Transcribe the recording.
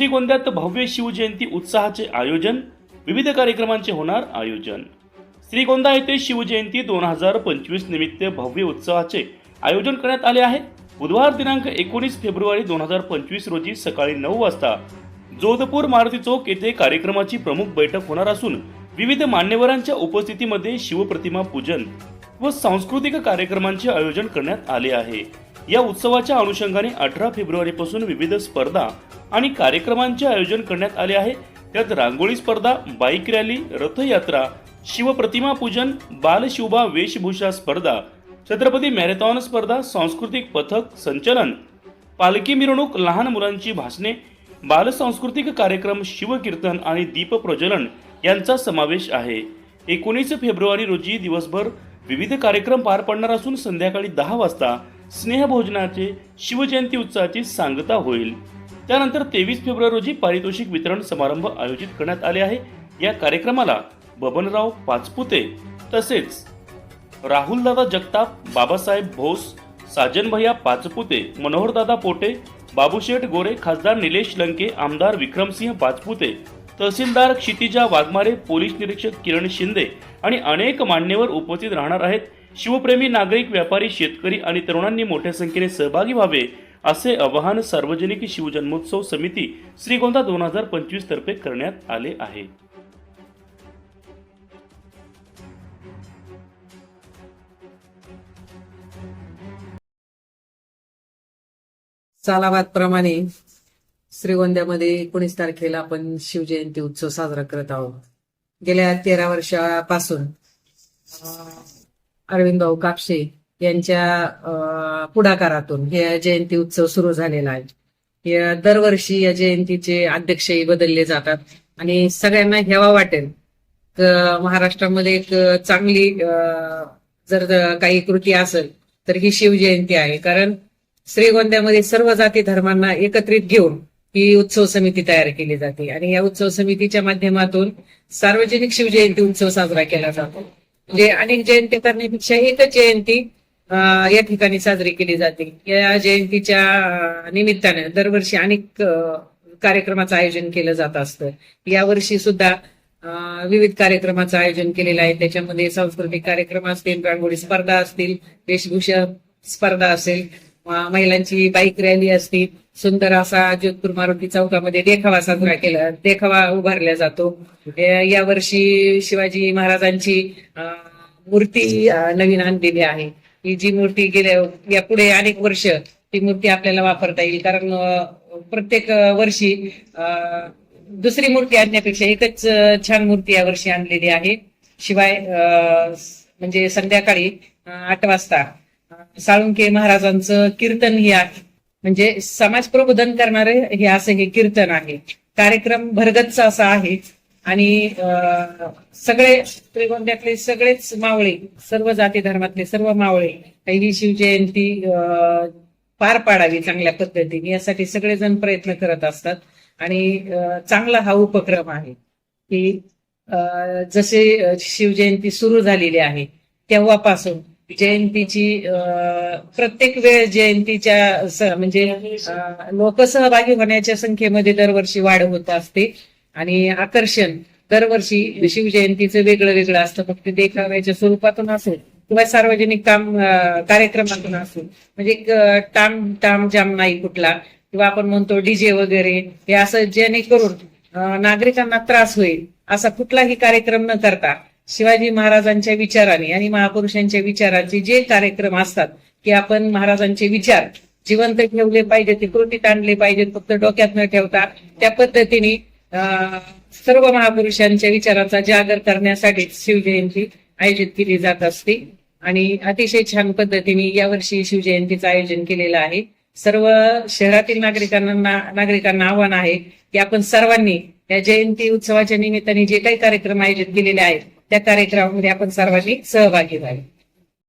श्रीगोंद्यात भव्य शिवजयंती उत्साहाचे आयोजन विविध कार्यक्रमांचे होणार आयोजन. श्रीगोंदा येथे शिवजयंती दोन हजार पंचवीस निमित्त भव्य उत्सवाचे आयोजन करण्यात आले आहे. बुधवार दिनांक एकोणीस फेब्रुवारी दोन हजार पंचवीस रोजी सकाळी नऊ वाजता जोधपूर मारुती चौक येथे कार्यक्रमाची प्रमुख बैठक होणार असून विविध मान्यवरांच्या उपस्थितीमध्ये शिवप्रतिमा पूजन व सांस्कृतिक कार्यक्रमांचे आयोजन करण्यात आले आहे. या उत्सवाच्या अनुषंगाने अठरा फेब्रुवारीपासून विविध स्पर्धा आणि कार्यक्रमांचे आयोजन करण्यात आले आहे. त्यात रांगोळी स्पर्धा बाईक रॅली रथयात्रा शिवप्रतिमा पूजन बालशिवबा वेशभूषा स्पर्धा छत्रपती मॅरेथॉन स्पर्धा सांस्कृतिक पथक संचलन पालखी मिरवणूक लहान मुलांची भाषणे बालसांस्कृतिक कार्यक्रम शिवकीर्तन आणि दीपप्रज्वलन यांचा समावेश आहे. एकोणीस फेब्रुवारी रोजी दिवसभर विविध कार्यक्रम पार पडणार असून संध्याकाळी दहा वाजता स्नेहभोजनाचे शिवजयंती उत्सवाची सांगता होईल. त्यानंतर तेवीस फेब्रुवारी रोजी पारितोषिक वितरण समारंभ आयोजित करण्यात आले आहे. या कार्यक्रमाला बबनराव पाचपुते तसेच राहुलदादा जगताप बाबासाहेब भोस साजन भैया पाचपुते मनोहरदादा पोटे बाबूशेठ गोरे खासदार निलेश लंके आमदार विक्रमसिंह पाचपुते तहसीलदार क्षितिजा वाघमारे पोलीस निरीक्षक किरण शिंदे आणि अनेक मान्यवर उपस्थित राहणार आहेत. शिवप्रेमी नागरिक व्यापारी शेतकरी आणि तरुणांनी मोठ्या संख्येने सहभागी व्हावे. असे आवाहन सार्वजनिक शिवजन्मोत्सव समिती श्रीगोंदा दोन हजार पंचवीस तर्फे करण्यात आले आहे. सालाबाद प्रमाणे श्रीगोंद्यामध्ये एकोणीस तारखेला आपण शिवजयंती उत्सव साजरा करत आहोत. गेल्या तेरा वर्षापासून अरविंद भाऊ कापसे यांच्या पुढाकारातून हे जयंती उत्सव सुरू झालेला आहे. या दरवर्षी या जयंतीचे अध्यक्षही बदलले जातात. आणि सगळ्यांना हेवा वाटेल. महाराष्ट्रामध्ये एक चांगली जर काही कृती असेल तर ही शिवजयंती आहे. कारण श्रीगोंद्यामध्ये सर्व जाती धर्मांना एकत्रित घेऊन ही उत्सव समिती तयार केली जाते. आणि या उत्सव समितीच्या माध्यमातून सार्वजनिक शिवजयंती उत्सव साजरा केला जातो. म्हणजे अनेक जयंती करण्यापेक्षा एकच जयंती या ठिकाणी साजरी केली जाते. या जयंतीच्या निमित्ताने दरवर्षी अनेक कार्यक्रमाचं आयोजन केलं जात असतं. यावर्षी सुद्धा विविध कार्यक्रमाचं आयोजन केलेलं आहे. त्याच्यामध्ये सांस्कृतिक कार्यक्रम असतील रांगोळी स्पर्धा असतील वेशभूषा स्पर्धा असेल महिलांची बाईक रॅली असती सुंदर असा जोधपूर मारुती चौकामध्ये देखावा साजरा केला देखावा उभारला जातो. या- यावर्षी शिवाजी महाराजांची मूर्ती नवीन आणलेली आहे. ही जी मूर्ती गेल्या यापुढे अनेक वर्ष ती मूर्ती आपल्याला वापरता येईल. कारण प्रत्येक वर्षी दुसरी मूर्ती आणण्यापेक्षा एकच छान मूर्ती या वर्षी आणलेली आहे. शिवाय म्हणजे संध्याकाळी आठ वाजता साळुंके महाराजांचं कीर्तन हे आहे. म्हणजे समाज प्रबोधन करणारे हे असं हे कीर्तन आहे. कार्यक्रम भरगतचा असा आहे. आणि सगळे त्रिगोंद्यातले सगळेच मावळे सर्व जाती धर्मातले सर्व मावळे ही शिवजयंती पार पाडावी चांगल्या पद्धतीने यासाठी सगळेजण प्रयत्न करत असतात. आणि चांगला हा उपक्रम आहे की जसे शिवजयंती सुरू झालेली आहे तेव्हापासून जयंतीची प्रत्येक वेळ जयंतीच्या म्हणजे लोकसहभागी होण्याच्या संख्येमध्ये दरवर्षी वाढ होत असते. आणि आकर्षण. दरवर्षी शिवजयंतीचं वेगळं वेगळं असतं. फक्त देखाव्याच्या स्वरूपातून असेल किंवा सार्वजनिक काम कार्यक्रमातून असेल म्हणजे टाम टाम जाम नाही कुठला. किंवा आपण म्हणतो डीजे वगैरे हे असं जेणेकरून नागरिकांना त्रास होईल असा कुठलाही कार्यक्रम न करता शिवाजी महाराजांच्या विचाराने आणि महापुरुषांच्या विचारांचे जे कार्यक्रम असतात की आपण महाराजांचे विचार जिवंत ठेवले पाहिजे ते कृतीत आणले पाहिजेत फक्त डोक्यात न ठेवता त्या पद्धतीने सर्व महापुरुषांच्या विचाराचा जागर करण्यासाठी शिवजयंती आयोजित केली जात असते. आणि अतिशय छान पद्धतीने यावर्षी शिवजयंतीचं आयोजन केलेलं आहे. सर्व शहरातील नागरिकांना नागरिकांना आव्हान आहे की आपण सर्वांनी या जयंती उत्सवाच्या निमित्ताने जे काही कार्यक्रम आयोजित केलेले आहेत त्या कार्यक्रमामध्ये आपण सर्वांनी सहभागी व्हावे.